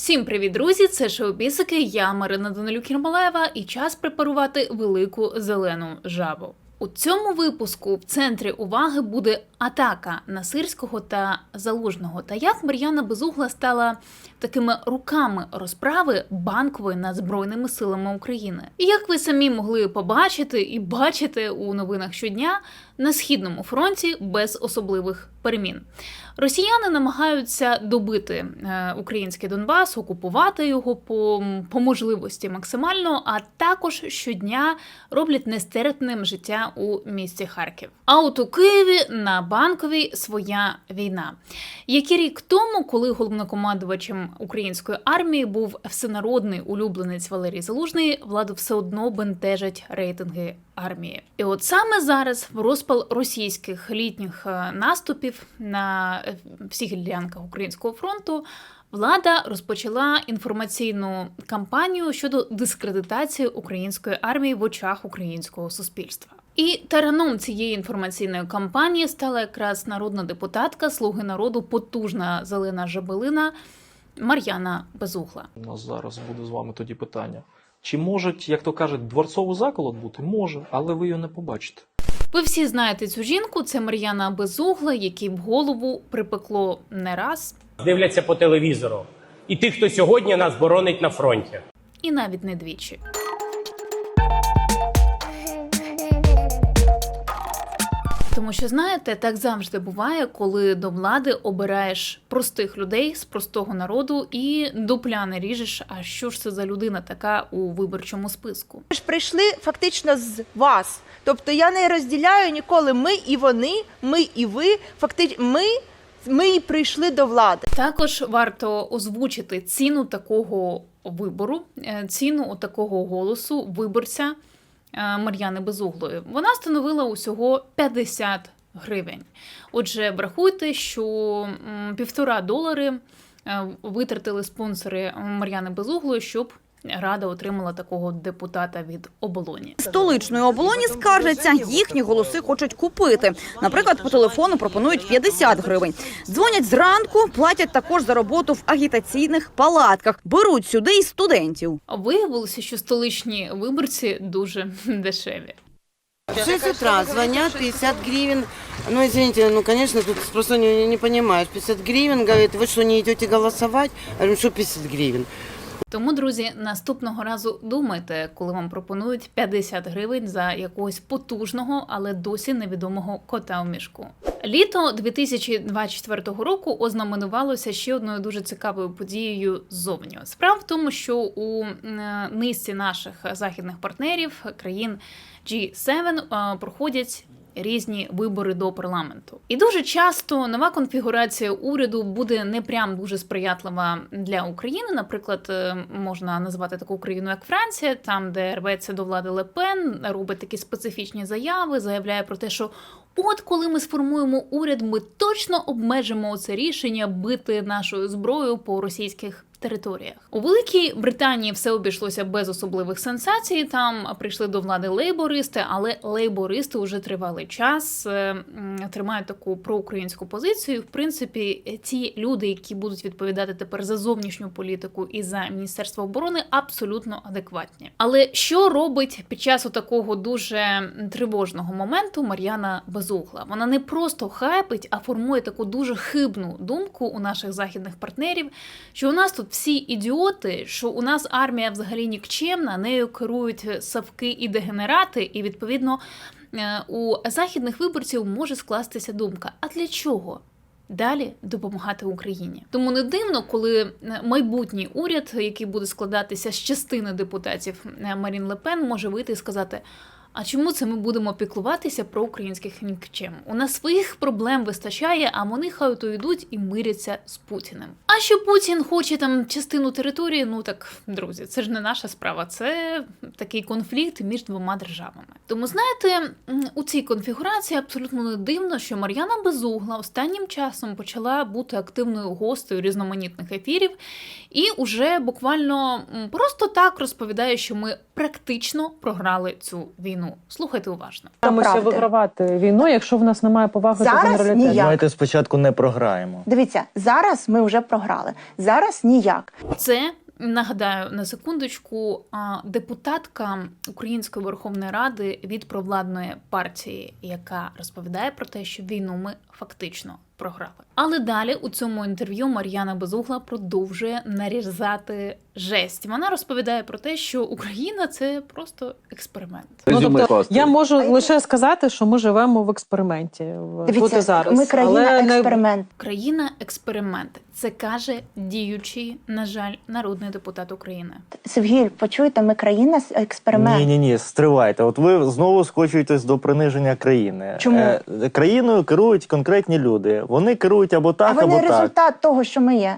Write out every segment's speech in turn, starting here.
Всім привіт, друзі! Це шоу Бісики. Я Марина Данилюк Єрмолаєва і час препарувати велику зелену жабу. У цьому випуску в центрі уваги буде атака на Сирського та Залужного, та як Мар'яна Безугла стала такими руками розправи банкової над збройними силами України. І як ви самі могли побачити і бачити у новинах щодня на східному фронті без особливих перемін. Росіяни намагаються добити е, український Донбас, окупувати його по, по можливості максимально, а також щодня роблять нестерпним життя у місті Харків. А от у Києві на банковій своя війна. Як і рік тому, коли головнокомандувачем української армії був всенародний улюбленець Валерій Залужний, владу все одно бентежать рейтинги армії. І от саме зараз, в розпал російських літніх е, наступів на е, всіх ділянках українського фронту. Влада розпочала інформаційну кампанію щодо дискредитації української армії в очах українського суспільства. І тараном цієї інформаційної кампанії стала якраз народна депутатка Слуги народу, потужна зелена жабелина Мар'яна Безугла. У нас зараз буде з вами тоді питання. Чи можуть, як то кажуть, дворцовий заколот бути? Може, але ви його не побачите. Ви всі знаєте цю жінку. Це Мар'яна Безугла, якій в голову припекло не раз дивляться по телевізору, і тих, хто сьогодні нас боронить на фронті. і навіть не двічі. Тому що знаєте, так завжди буває, коли до влади обираєш простих людей з простого народу і дупля не ріжеш. А що ж це за людина така у виборчому списку? Ми ж прийшли фактично з вас. Тобто я не розділяю ніколи ми і вони, ми і ви. Фактично, ми, ми і прийшли до влади. Також варто озвучити ціну такого вибору, е, ціну такого голосу виборця Мар'яни Безуглої. Вона становила усього 50 гривень. Отже, врахуйте, що півтора долари е, витратили спонсори Мар'яни Безуглої, щоб Рада отримала такого депутата від оболоні. Столичної оболоні скаржаться, їхні голоси хочуть купити. Наприклад, по телефону пропонують 50 гривень. Дзвонять зранку, платять також за роботу в агітаційних палатках. Беруть сюди і студентів. Виявилося, що столичні виборці дуже дешеві. В 6 утра звонят 50 гривен. Ну, извините, ну, конечно, тут просто не, не понимаешь. 50 гривен, говорит, вы что, не идете голосовать? Я говорю, что 50 гривен? Тому, друзі, наступного разу думайте, коли вам пропонують 50 гривень за якогось потужного, але досі невідомого кота у мішку. Літо 2024 року ознаменувалося ще одною дуже цікавою подією ззовні. Справа в тому, що у низці наших західних партнерів країн G7 е, проходять різні вибори до парламенту. І дуже часто нова конфігурація уряду буде не прям дуже сприятлива для України. Наприклад, е, можна назвати таку країну, як Франція, там, де рветься до влади Лепен, робить такі специфічні заяви, заявляє про те, що. От коли ми сформуємо уряд, ми точно обмежимо це рішення бити нашою зброєю по російських територіях. У Великій Британії все обійшлося без особливих сенсацій. Там прийшли до влади лейбористи, але лейбористи вже тривалий час е, тримають таку проукраїнську позицію. В принципі, ті люди, які будуть відповідати тепер за зовнішню політику і за міністерство оборони, абсолютно адекватні. Але що робить під час такого дуже тривожного моменту Мар'яна Безугла? Вона не просто хайпить, а формує таку дуже хибну думку у наших західних партнерів, що у нас тут всі ідіоти, що у нас армія взагалі нікчемна, нею керують савки і дегенерати, і відповідно е, у західних виборців може скластися думка: а для чого? Далі допомагати Україні, тому не дивно, коли е, майбутній уряд, який буде складатися з частини депутатів е, Марін Лепен, може вийти і сказати: а чому це ми будемо піклуватися про українських нікчем? У нас своїх проблем вистачає, а вони хай то йдуть і миряться з Путіним. А що Путін хоче там частину території? Ну так, друзі, це ж не наша справа. Це такий конфлікт між двома державами. Тому знаєте, у цій конфігурації абсолютно не дивно, що Мар'яна Безугла останнім часом почала бути активною гостею різноманітних ефірів, і уже буквально просто так розповідає, що ми практично програли цю війну. Війну. Слухайте уважно. Намагаємося правди. вигравати війну, якщо в нас немає поваги Зараз до генералітету. ніяк. Давайте спочатку не програємо. Дивіться, зараз ми вже програли. Зараз ніяк. Це нагадаю на секундочку депутатка Української Верховної Ради від провладної партії, яка розповідає про те, що війну ми фактично програли. Але далі у цьому інтерв'ю Мар'яна Безугла продовжує нарізати жесть. Вона розповідає про те, що Україна це просто експеримент. Ну, тобто, я можу лише сказати, що ми живемо в експерименті. В тут і зараз. ми країна Але не- експеримент. Країна експеримент. Це каже діючий, на жаль, народний депутат України. Севгіль, почуєте, ми країна експеримент. Ні, ні, ні, стривайте. От ви знову скочуєтесь до приниження країни. Чому? Е, країною керують конкретні люди. Вони керують або а так, або так. Вони результат того, що ми є.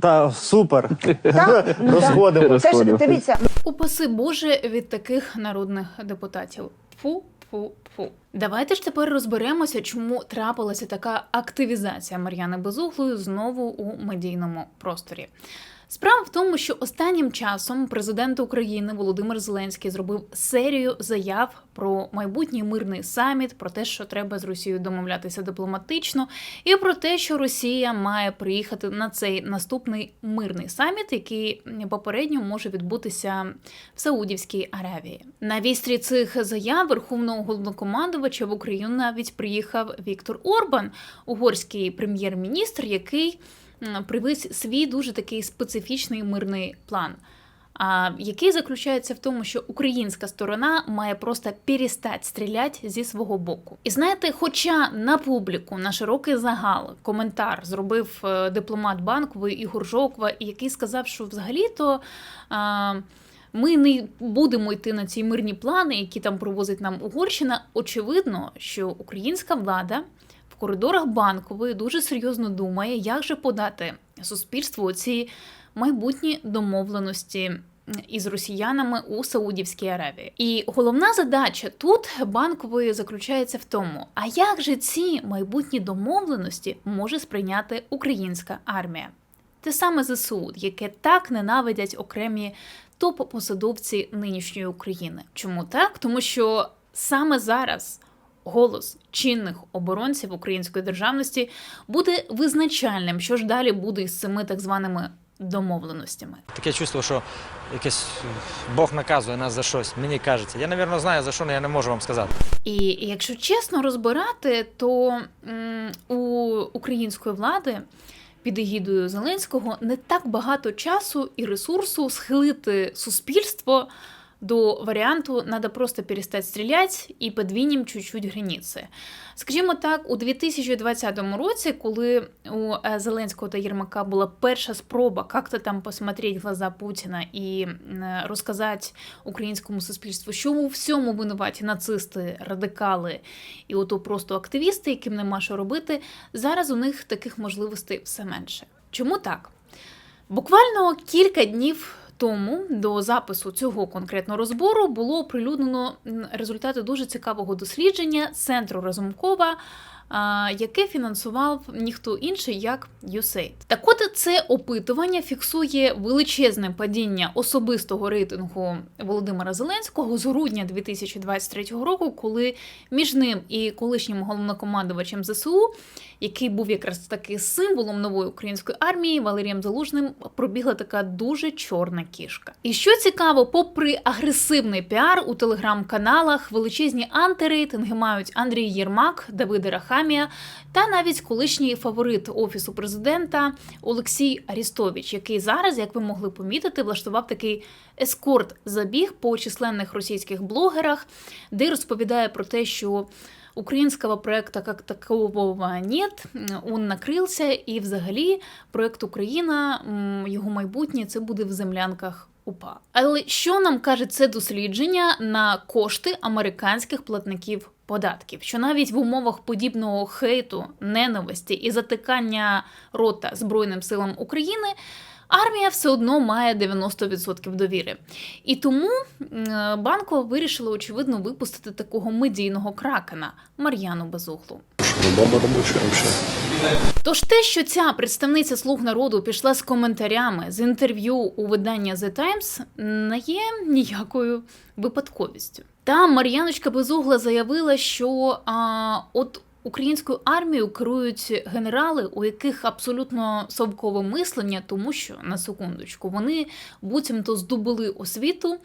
Та супер. Ну, так. Розходимо. Це ж дивіться, Упаси Боже від таких народних депутатів. Фу, фу, фу. Давайте ж тепер розберемося, чому трапилася така активізація Мар'яни Безуглої знову у медійному просторі. Справа в тому, що останнім часом президент України Володимир Зеленський зробив серію заяв про майбутній мирний саміт, про те, що треба з Росією домовлятися дипломатично, і про те, що Росія має приїхати на цей наступний мирний саміт, який попередньо може відбутися в Саудівській Аравії. На вістрі цих заяв верховного головнокомандувача в Україну навіть приїхав Віктор Орбан, угорський прем'єр-міністр, який привіз свій дуже такий специфічний мирний план. А який заключається в тому, що українська сторона має просто перестати стріляти зі свого боку. І знаєте, хоча на публіку, на широкий загал коментар зробив е, дипломат банкової Ігор Жоква, який сказав, що взагалі-то. Ми не будемо йти на ці мирні плани, які там провозить нам Угорщина. Очевидно, що українська влада коридорах банкової дуже серйозно думає, як же подати суспільству ці майбутні домовленості із росіянами у Саудівській Аравії. І головна задача тут банкової заключається в тому, а як же ці майбутні домовленості може сприйняти українська армія? Те саме ЗСУ, яке так ненавидять окремі топ-посадовці нинішньої України. Чому так? Тому що саме зараз голос чинних оборонців української державності буде визначальним, що ж далі буде із цими так званими домовленостями. Таке чувство, що якесь Бог наказує нас за щось. Мені кажеться. Я, напевно, знаю за що, але я не можу вам сказати. І якщо чесно розбирати, то м, у української влади під егідою Зеленського не так багато часу і ресурсу схилити суспільство до варіанту «надо просто перестати стріляти і подвинем чуть-чуть границі. Скажімо так, у 2020 році, коли у е, Зеленського та Єрмака була перша спроба як-то там посмотреть глаза Путіна і е, розказати українському суспільству, що у всьому винуваті нацисти, радикали і ото просто активісти, яким нема що робити, зараз у них таких можливостей все менше. Чому так? Буквально кілька днів тому до запису цього конкретного розбору було оприлюднено результати дуже цікавого дослідження центру Разумкова. Яке фінансував ніхто інший як USAID. Так от це опитування фіксує величезне падіння особистого рейтингу Володимира Зеленського з грудня 2023 року, коли між ним і колишнім головнокомандувачем ЗСУ, який був якраз таки символом нової української армії, Валерієм Залужним пробігла така дуже чорна кішка. І що цікаво, попри агресивний піар у телеграм-каналах, величезні антирейтинги мають Андрій Єрмак, Давида Рахамія та навіть колишній фаворит офісу президента Олексій Арістович, який зараз, як ви могли помітити, влаштував такий ескорт-забіг по численних російських блогерах, де розповідає про те, що Українського проекта как такового нет, он накрився, і взагалі проект Україна, його майбутнє це буде в землянках УПА. Але що нам каже це дослідження на кошти американських платників податків? Що навіть в умовах подібного хейту, ненависті і затикання рота Збройним силам України. Армія все одно має 90% довіри. І тому банко вирішила, очевидно, випустити такого медійного кракена Мар'яну Безуглу. Баба робоча вообще. Тож те, що ця представниця слуг народу пішла з коментарями з інтерв'ю у видання The Times, не є ніякою випадковістю. Там Мар'яночка Безугла заявила, що а, от українською армією керують генерали, у яких абсолютно совкове мислення, тому що на секундочку вони буцімто здобули освіту.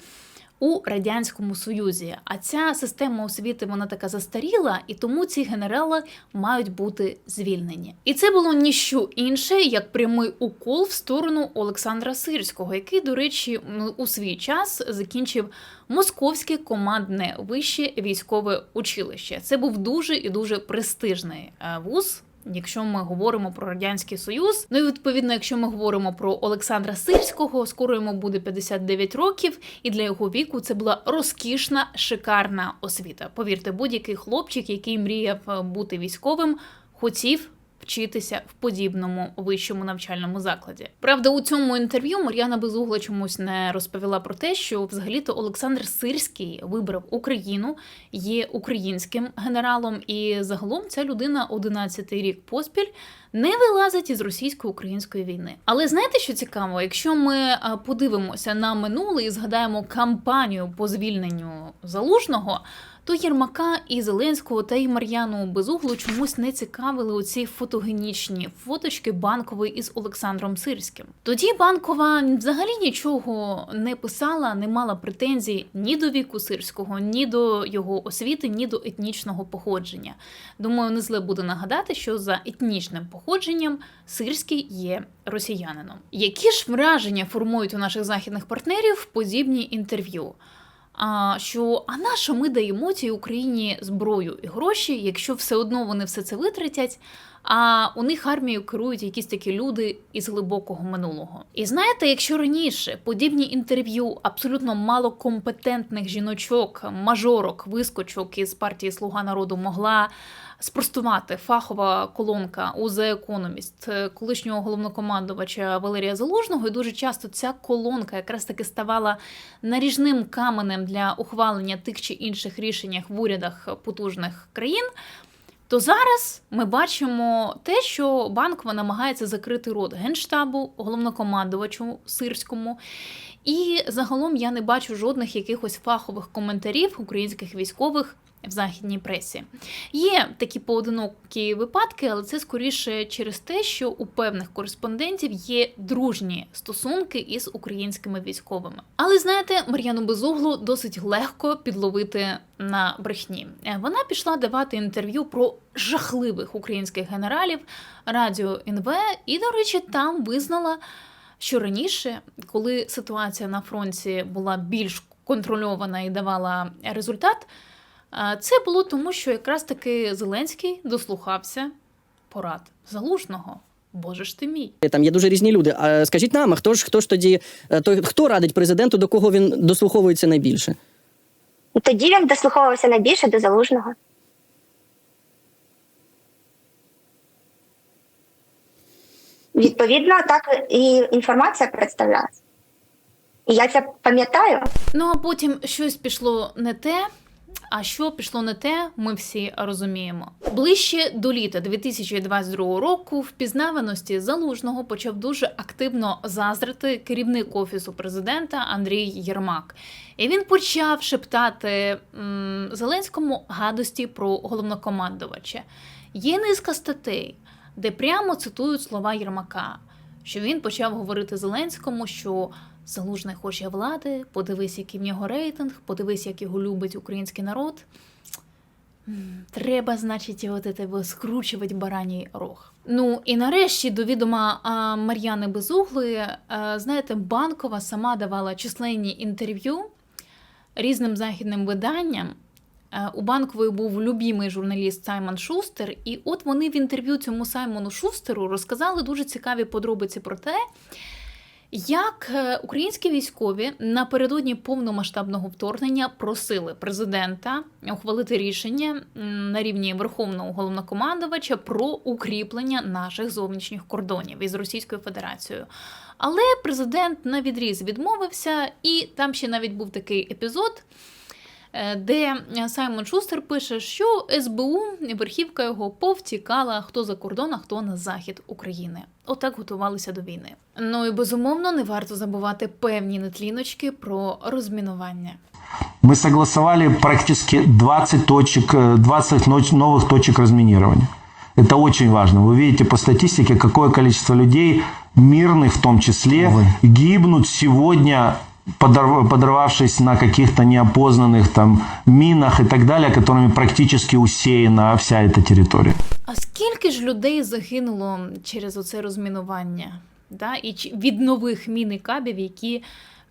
У радянському союзі, а ця система освіти вона така застаріла, і тому ці генерали мають бути звільнені. І це було ніщо інше, як прямий укол в сторону Олександра Сирського, який, до речі, у свій час закінчив Московське командне вище військове училище. Це був дуже і дуже престижний е, вуз. Якщо ми говоримо про радянський союз, ну і відповідно, якщо ми говоримо про Олександра Сирського, скоро йому буде 59 років, і для його віку це була розкішна, шикарна освіта. Повірте, будь-який хлопчик, який мріяв е, бути військовим, хотів вчитися в подібному вищому навчальному закладі. Правда, у цьому інтерв'ю Мар'яна Безугла чомусь не розповіла про те, що взагалі-то Олександр Сирський вибрав Україну, є українським генералом, і загалом ця людина 11-й рік поспіль не вилазить із російсько-української війни. Але знаєте, що цікаво? Якщо ми подивимося на минуле і згадаємо кампанію по звільненню залужного. То Єрмака і Зеленського та й Мар'яну Безуглу чомусь не цікавили оці фотогенічні фоточки банкової із Олександром Сирським. Тоді банкова взагалі нічого не писала, не мала претензій ні до віку сирського, ні до його освіти, ні до етнічного походження. Думаю, не зле буде нагадати, що за етнічним походженням Сирський є росіянином. Які ж враження формують у наших західних партнерів подібні інтерв'ю? А, що а на що ми даємо цій Україні зброю і гроші, якщо все одно вони все це витратять, а у них армією керують якісь такі люди із глибокого минулого. І знаєте, якщо раніше подібні інтерв'ю абсолютно малокомпетентних жіночок, мажорок, вискочок із партії Слуга народу могла спростувати фахова колонка у The Economist е, колишнього головнокомандувача Валерія Залужного, і дуже часто ця колонка якраз таки ставала наріжним каменем для ухвалення тих чи інших рішень в урядах потужних країн. То зараз ми бачимо те, що Банкова намагається закрити рот генштабу, головнокомандувачу сирському. І загалом я не бачу жодних якихось фахових коментарів українських військових в західній пресі. Є такі поодинокі випадки, але це скоріше через те, що у певних кореспондентів є дружні стосунки із українськими військовими. Але знаєте, Мар'яну Безуглу досить легко підловити на брехні. Е, Вона пішла давати інтерв'ю про жахливих українських генералів Радіо НВ, і, до речі, там визнала, що раніше, коли ситуація на фронті була більш контрольована і давала результат. Це було тому, що якраз таки Зеленський дослухався порад залужного. Боже ж ти мій. Там є дуже різні люди. А скажіть нам, а хто ж хто ж тоді е, той, хто радить президенту, до кого він дослуховується найбільше? Тоді він дослуховувався найбільше до залужного. Відповідно, так і інформація представлялася. І я це пам'ятаю. Ну а потім щось пішло не те. А що пішло не те, ми всі розуміємо. Ближче до літа 2022 року впізнаваності залужного почав дуже активно заздрити керівник офісу президента Андрій Єрмак. І він почав шептати м, Зеленському гадості про головнокомандувача. Є низка статей, де прямо цитують слова Єрмака, що він почав говорити Зеленському, що Залужний хоче влади, подивись, який в нього рейтинг, подивись, як його любить український народ. Треба, значить, от тебе скручувати бараній рог. Ну і нарешті до відома Мар'яни Безуглої, а, знаєте, банкова сама давала численні інтерв'ю різним західним виданням. Е, У банкової був любімий журналіст Саймон Шустер, і от вони в інтерв'ю цьому Саймону Шустеру розказали дуже цікаві подробиці про те, як е, українські військові напередодні повномасштабного вторгнення просили президента ухвалити рішення на рівні верховного головнокомандувача про укріплення наших зовнішніх кордонів із Російською Федерацією. Але президент на відріз відмовився, і там ще навіть був такий епізод. е, Де Саймон Шустер пише, що СБУ верхівка його повтікала хто за кордон, а хто на захід України. Отак готувалися до війни. Ну і безумовно не варто забувати певні нетліночки про розмінування. Мы согласовали практически 20 точек, э, 20 ноч- новых точек разминирования. Это очень важно. Вы видите по статистике, какое количество людей, мирных в том числе, гибнут сегодня, подорв- подорвавшись на каких-то неопознанных там минах и так далее, которыми практически усеяна вся эта территория. А скільки ж людей загинуло через оце розмінування? Да? І чи- від нових мін і кабів, які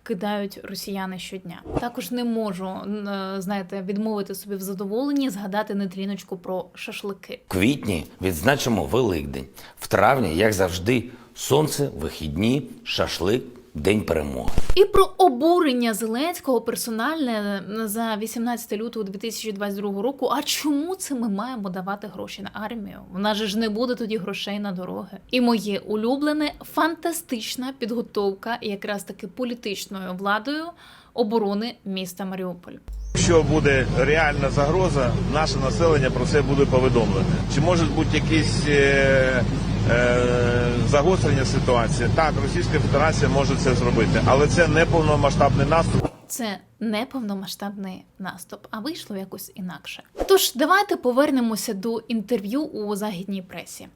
кидають росіяни щодня? Також не можу, н- е, знаєте, відмовити собі в задоволенні згадати нетріночку про шашлики. В квітні відзначимо Великдень. В травні, як завжди, сонце, вихідні, шашлик, день перемоги. І про обурення Зеленського персональне за 18 лютого 2022 року. А чому це ми маємо давати гроші на армію? В нас же ж не буде тоді грошей на дороги. І моє улюблене фантастична підготовка якраз таки політичною владою оборони міста Маріуполь. Якщо буде реальна загроза, наше населення про це буде повідомлене. Чи можуть бути якісь е, загострення ситуації? Так, Російська Федерація може це зробити, але це не повномасштабний наступ. Це не повномасштабний наступ, а вийшло якось інакше. Тож давайте повернемося до інтерв'ю у західній пресі.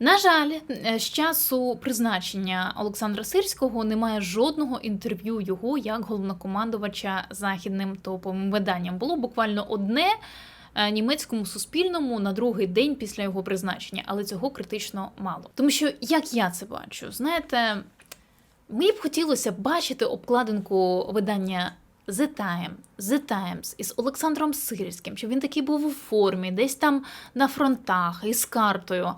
На жаль, е, з часу призначення Олександра Сирського немає жодного інтерв'ю його як головнокомандувача західним топовим виданням. Було буквально одне е, німецькому суспільному на другий день після його призначення, але цього критично мало. Тому що як я це бачу, знаєте, Мені б хотілося бачити обкладинку видання The Time, The Times із Олександром Сирським, щоб він такий був у формі, десь там на фронтах із картою,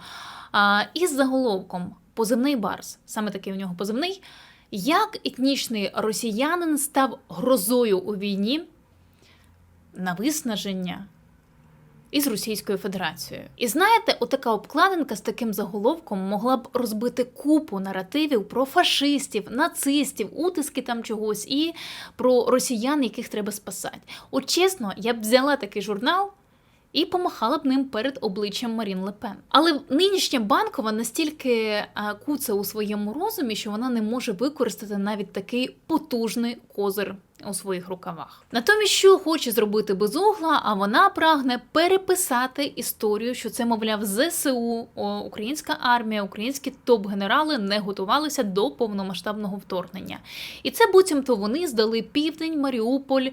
а, із заголовком Позивний Барс, саме такий у нього позивний. Як етнічний росіянин став грозою у війні на виснаження із Російською Федерацією. І знаєте, отака обкладинка з таким заголовком могла б розбити купу наративів про фашистів, нацистів, утиски там чогось і про росіян, яких треба спасати. От чесно, я б взяла такий журнал. І помахала б ним перед обличчям Марін Лепен. Але нинішня банкова настільки куце у своєму розумі, що вона не може використати навіть такий потужний козир у своїх рукавах. Натомість, що хоче зробити безугла, а вона прагне переписати історію, що це, мовляв, ЗСУ, українська армія, українські топ-генерали не готувалися до повномасштабного вторгнення. І це буцімто вони здали південь, Маріуполь.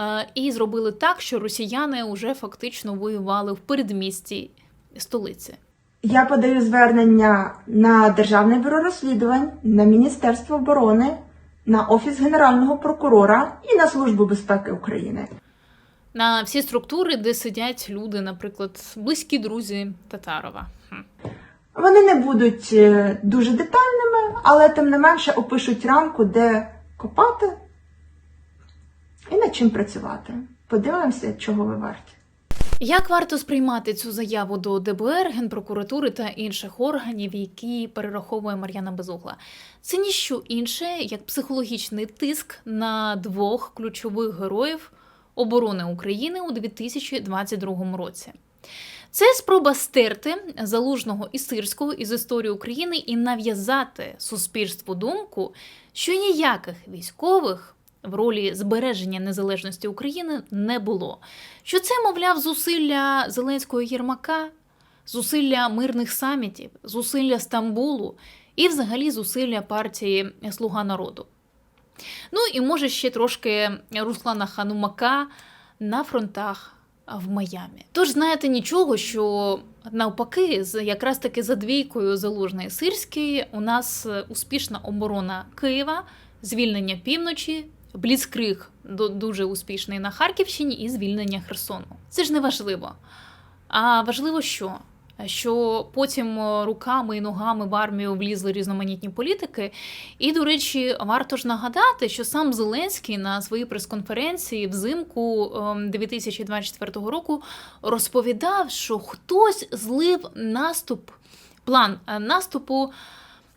е, І зробили так, що росіяни вже фактично воювали в передмісті столиці. Я подаю звернення на Державне бюро розслідувань, на Міністерство оборони, на Офіс Генерального прокурора і на Службу безпеки України. На всі структури, де сидять люди, наприклад, близькі друзі Татарова. Вони не будуть е, дуже детальними, але тим не менше опишуть рамку, де копати і над чим працювати. Подивимося, чого ви варті. Як варто сприймати цю заяву до ДБР, Генпрокуратури та інших органів, які перераховує Мар'яна Безугла? Це ніщо інше, як психологічний тиск на двох ключових героїв оборони України у 2022 році. Це спроба стерти залужного і сирського із історії України і нав'язати суспільству думку, що ніяких військових в ролі збереження незалежності України не було. Що це, мовляв, зусилля Зеленського Єрмака, зусилля мирних самітів, зусилля Стамбулу і взагалі зусилля партії Слуга народу. Ну і може ще трошки Руслана Ханумака на фронтах в Майамі. Тож знаєте нічого, що навпаки, якраз таки за двійкою залужної сирської у нас успішна оборона Києва, звільнення півночі, бліцкриг дуже успішний на Харківщині і звільнення Херсону. Це ж не важливо. А важливо що? Що потім руками і ногами в армію влізли різноманітні політики. І, до речі, варто ж нагадати, що сам Зеленський на своїй прес-конференції взимку ем, 2024 року розповідав, що хтось злив наступ, план е, наступу,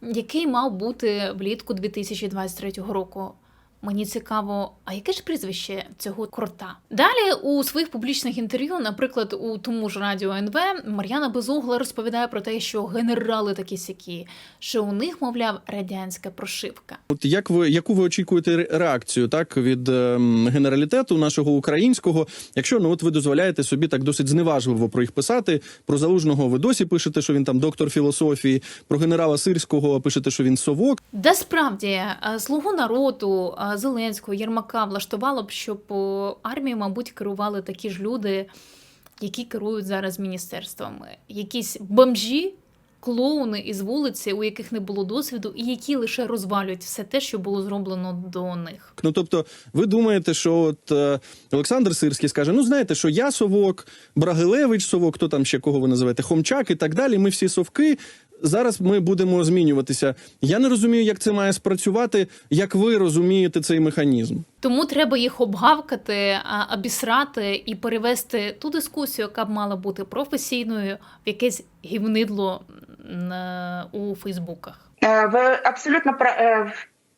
який мав бути влітку 2023 року. Мені цікаво, а яке ж прізвище цього крота? Далі у своїх публічних інтерв'ю, наприклад, у тому ж радіо НВ, Мар'яна Безугла розповідає про те, що генерали такі сякі, що у них, мовляв, радянська прошивка. От як ви яку ви очікуєте реакцію так від ем, генералітету нашого українського? Якщо ну от ви дозволяєте собі так досить зневажливо про їх писати. Про залужного ви досі пишете, що він там доктор філософії. Про генерала Сирського пишете, що він совок. Да справді е, слугу народу е, Зеленського Єрмака влаштувало б, щоб е, армією, мабуть, керували такі ж люди, які керують зараз міністерствами. Якісь бомжі, клоуни із вулиці, у яких не було досвіду, і які лише розвалюють все те, що було зроблено до них. Ну тобто, ви думаєте, що от е, Олександр Сирський скаже: ну знаєте, що я совок, Брагилевич совок, хто там ще кого ви називаєте, Хомчак і так далі. Ми всі совки. Зараз ми будемо змінюватися. Я не розумію, як це має спрацювати. Як ви розумієте цей механізм? Тому треба їх обгавкати, обісрати і перевести ту дискусію, яка б мала бути професійною, в якесь гівнидло е, у Фейсбуках. Е, Ви абсолютно е,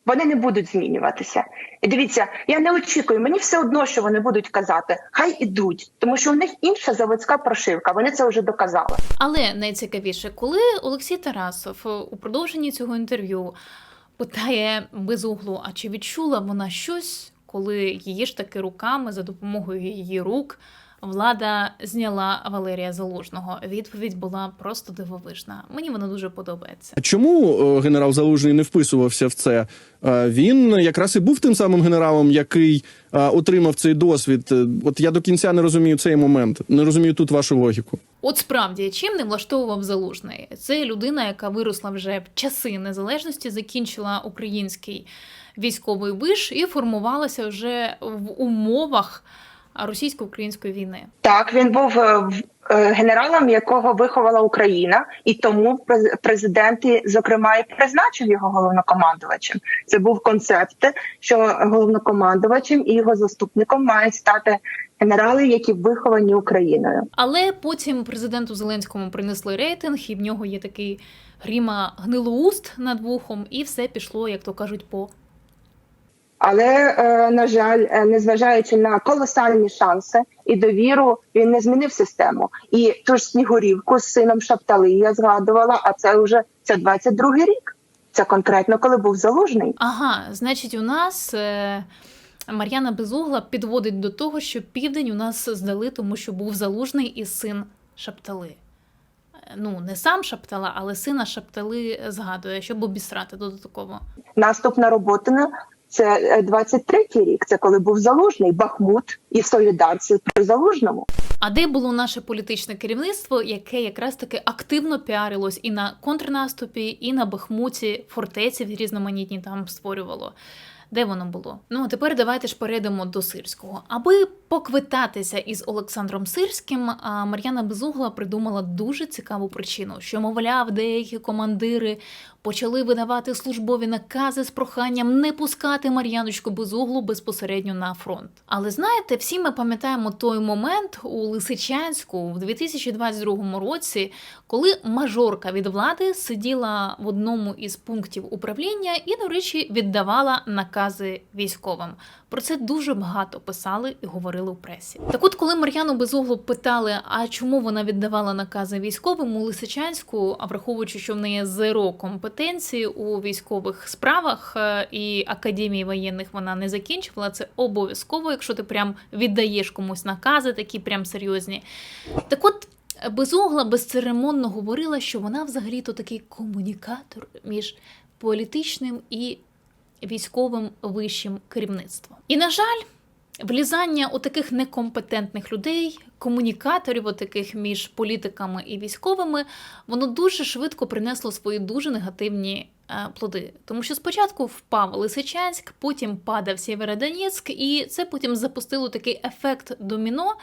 вони не будуть змінюватися. І дивіться, я не очікую. Мені все одно, що вони будуть казати. Хай ідуть, тому що у них інша заводська прошивка. Вони це вже доказали. Але найцікавіше, коли Олексій Тарасов е, у продовженні цього інтерв'ю питає безуглу, а чи відчула вона щось, коли її ж таки руками за допомогою її рук влада зняла Валерія Залужного. Відповідь була просто дивовижна. Мені вона дуже подобається. А Чому е, генерал Залужний не вписувався в це? Е, Він якраз і був тим самим генералом, який е, отримав цей досвід. От я до кінця не розумію цей момент. Не розумію тут вашу логіку. От справді, чим не влаштовував залужний? Це людина, яка виросла вже в часи незалежності, закінчила український військовий виш і формувалася вже в умовах російсько-української війни. Так, він був е, е, генералом, якого виховала Україна, і тому през- президент, зокрема, і призначив його головнокомандувачем. Це був концепт, що головнокомандувачем і його заступником мають стати генерали, які виховані Україною. Але потім президенту Зеленському принесли рейтинг, і в нього є такий гріма гнилоуст над вухом, і все пішло, як то кажуть, по Але е, на жаль, е, незважаючи на колосальні шанси і довіру, він не змінив систему. І ту ж снігурівку з сином Шаптали я згадувала. А це вже це 22-й рік. Це конкретно коли був залужний. Ага, значить, у нас е, Мар'яна Безугла підводить до того, що південь у нас здали, тому що був залужний і син Шаптали. Ну, не сам Шаптала, але сина Шаптали згадує, щоб обісрати додатково. Наступна робота це е, 23-й рік. Це коли був залужний Бахмут і солідарці при залужному. А де було наше політичне керівництво, яке якраз таки активно піарилось і на контрнаступі, і на Бахмуті, фортеці різноманітні там створювало. Де воно було? Ну а тепер давайте ж перейдемо до Сирського. Аби поквитатися із Олександром Сирським, Мар'яна Безугла придумала дуже цікаву причину, що, мовляв, деякі командири почали видавати службові накази з проханням не пускати Мар'яночку Безуглу безпосередньо на фронт. Але знаєте, всі ми пам'ятаємо той момент у Лисичанську в 2022 році, коли мажорка від влади сиділа в одному із пунктів управління і, до речі, віддавала накази військовим. Про це дуже багато писали і говорили у пресі. Так от, коли Мар'яну Безуглу питали, а чому вона віддавала накази військовим у Лисичанську, а враховуючи, що в неї зеро компетенції у військових справах е, і академії воєнних вона не закінчувала, це обов'язково, якщо ти прям віддаєш комусь накази, такі прям серйозні. Так от. Безугла безцеремонно говорила, що вона взагалі-то такий комунікатор між політичним і військовим вищим керівництвом. І на жаль, влізання у таких некомпетентних людей, комунікаторів, отаких між політиками і військовими, воно дуже швидко принесло свої дуже негативні плоди. Тому що спочатку впав Лисичанськ, потім падав Сєвєродонецьк, і це потім запустило такий ефект доміно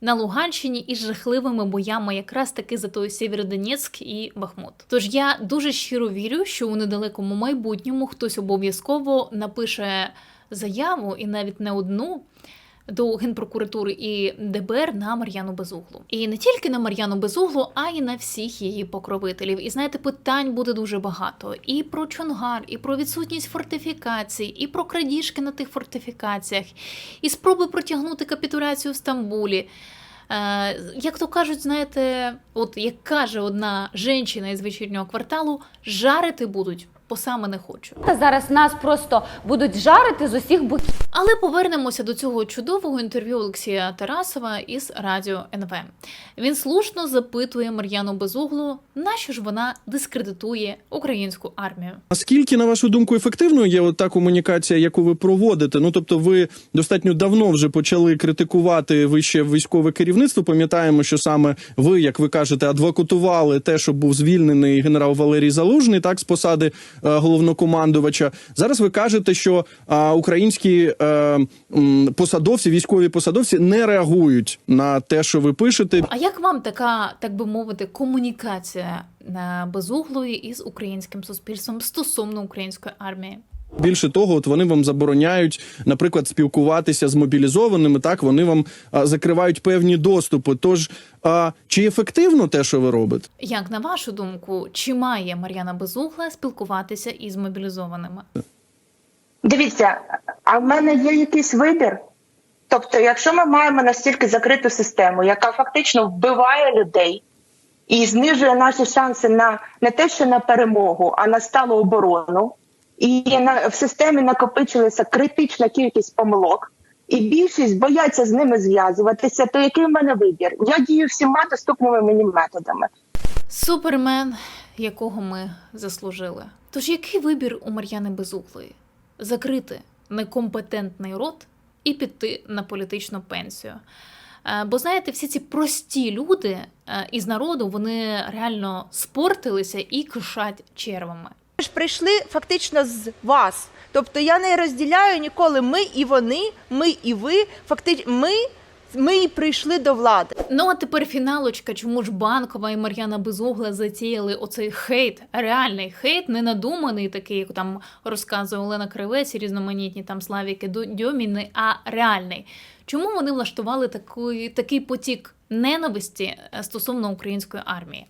на Луганщині із жахливими боями, якраз таки за той Сєвєродонецьк і Бахмут. Тож я дуже щиро вірю, що у недалекому майбутньому хтось обов'язково напише заяву і навіть не одну. До генпрокуратури і ДБР на Мар'яну Безуглу. І не тільки на Мар'яну Безуглу, а й на всіх її покровителів. І знаєте, питань буде дуже багато: і про Чонгар, і про відсутність фортифікацій, і про крадіжки на тих фортифікаціях, і спроби протягнути капітуляцію в Стамбулі. Е, як то кажуть, знаєте, от як каже одна жінка із вечірнього кварталу, жарити будуть, бо саме не хочу. Та зараз нас просто будуть жарити з усіх боків. Але повернемося до цього чудового інтерв'ю Олексія Тарасова із радіо НВ. Він слушно запитує Мар'яну Безуглу, нащо ж вона дискредитує українську армію. Наскільки, на вашу думку, ефективною є та комунікація, яку ви проводите? Ну тобто, ви достатньо давно вже почали критикувати вище військове керівництво. Пам'ятаємо, що саме ви, як ви кажете, адвокатували те, що був звільнений генерал Валерій Залужний, так з посади головнокомандувача. Зараз ви кажете, що е, українські е, посадовці, військові посадовці не реагують на те, що ви пишете. А як вам така, так би мовити, комунікація Безуглої із українським суспільством стосовно української армії? Більше того, от вони вам забороняють, наприклад, спілкуватися з мобілізованими. Так вони вам а, закривають певні доступи. Тож а, чи ефективно те, що ви робите? Як на вашу думку, чи має Мар'яна Безугла спілкуватися із мобілізованими? Дивіться, а в мене є якийсь вибір. Тобто, якщо ми маємо настільки закриту систему, яка фактично вбиває людей і знижує наші шанси на не те, що на перемогу, а на сталу оборону, і на в системі накопичилася критична кількість помилок, і більшість бояться з ними зв'язуватися, то який в мене вибір? Я дію всіма доступними мені методами. Супермен, якого ми заслужили. Тож який вибір у Мар'яни Безуглої? Закрити некомпетентний рот і піти на політичну пенсію. Е, Бо знаєте, всі ці прості люди е, із народу вони реально спортилися і кишать червами. Ж прийшли фактично з вас. Тобто я не розділяю ніколи ми і вони, ми і ви. Фактично, ми, ми і прийшли до влади. Ну а тепер фіналочка, чому ж банкова і Мар'яна Безугла затіяли оцей хейт, реальний хейт, не надуманий, такий, як там розказує Олена Кривець різноманітні там Славіки Дьоміни, а реальний. Чому вони влаштували такий, такий потік ненависті е, стосовно української армії?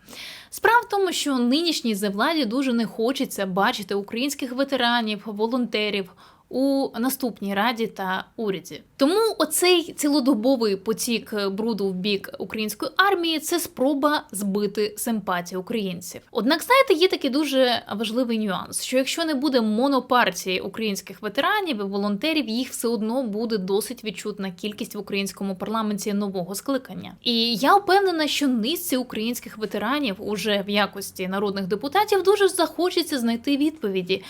Справа в тому, що нинішній владі дуже не хочеться бачити українських ветеранів, волонтерів у наступній раді та уряді. Тому оцей цілодобовий потік бруду в бік української армії це спроба збити симпатію українців. Однак, знаєте, є такий дуже важливий нюанс: що якщо не буде монопартії українських ветеранів і волонтерів, їх все одно буде досить відчутна кількість в українському парламенті нового скликання. І я впевнена, що низці українських ветеранів уже в якості народних депутатів дуже захочеться знайти відповіді.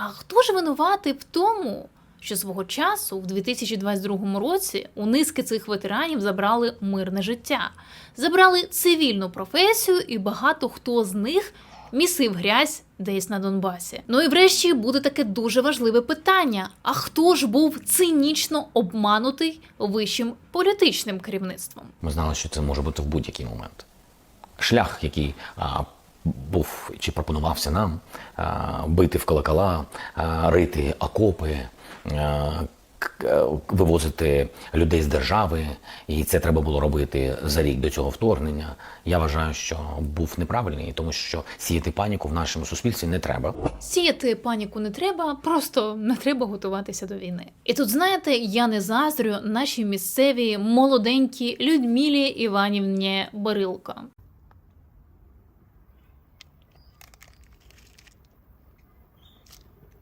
А хто ж винуватий в тому, що свого часу, в 2022 році, у низки цих ветеранів забрали мирне життя, забрали цивільну професію, і багато хто з них місив грязь десь на Донбасі. Ну і врешті буде таке дуже важливе питання: а хто ж був цинічно обманутий вищим політичним керівництвом? Ми знали, що це може бути в будь-який момент. Шлях, який був чи пропонувався нам бити в колокола, рити окопи, е, вивозити людей з держави, і це треба було робити за рік до цього вторгнення. Я вважаю, що був неправильний, тому що сіяти паніку в нашому суспільстві не треба. Сіяти паніку не треба, просто не треба готуватися до війни. І тут, знаєте, я не заздрю нашій місцевій молоденькій Людмилі Іванівні Барилко.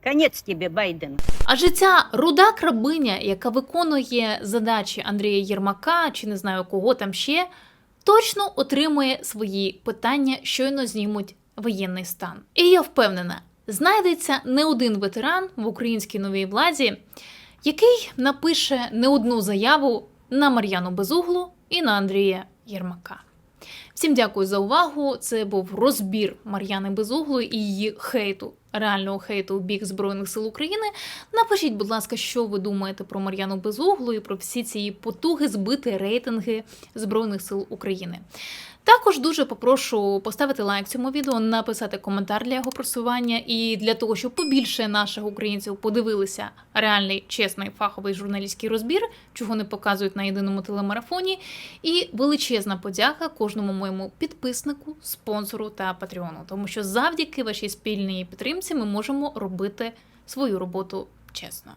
Конец тебе, Байден. Адже ця руда крабиня, яка виконує задачі Андрія Єрмака чи не знаю кого там ще, точно отримує свої питання, щойно знімуть воєнний стан. І я впевнена, знайдеться не один ветеран в українській новій владі, який напише не одну заяву на Мар'яну Безуглу і на Андрія Єрмака. Всім дякую за увагу. Це був розбір Мар'яни Безуглої і її хейту, реального хейту у бік Збройних сил України. Напишіть, будь ласка, що ви думаєте про Мар'яну Безуглу і про всі ці потуги збити рейтинги Збройних сил України. Також дуже попрошу поставити лайк цьому відео, написати коментар для його просування і для того, щоб побільше наших українців подивилися реальний, чесний фаховий журналістський розбір, чого не показують на єдиному телемарафоні. І величезна подяка кожному моєму підписнику, спонсору та патреону, тому що завдяки вашій спільній підтримці ми можемо робити свою роботу чесно.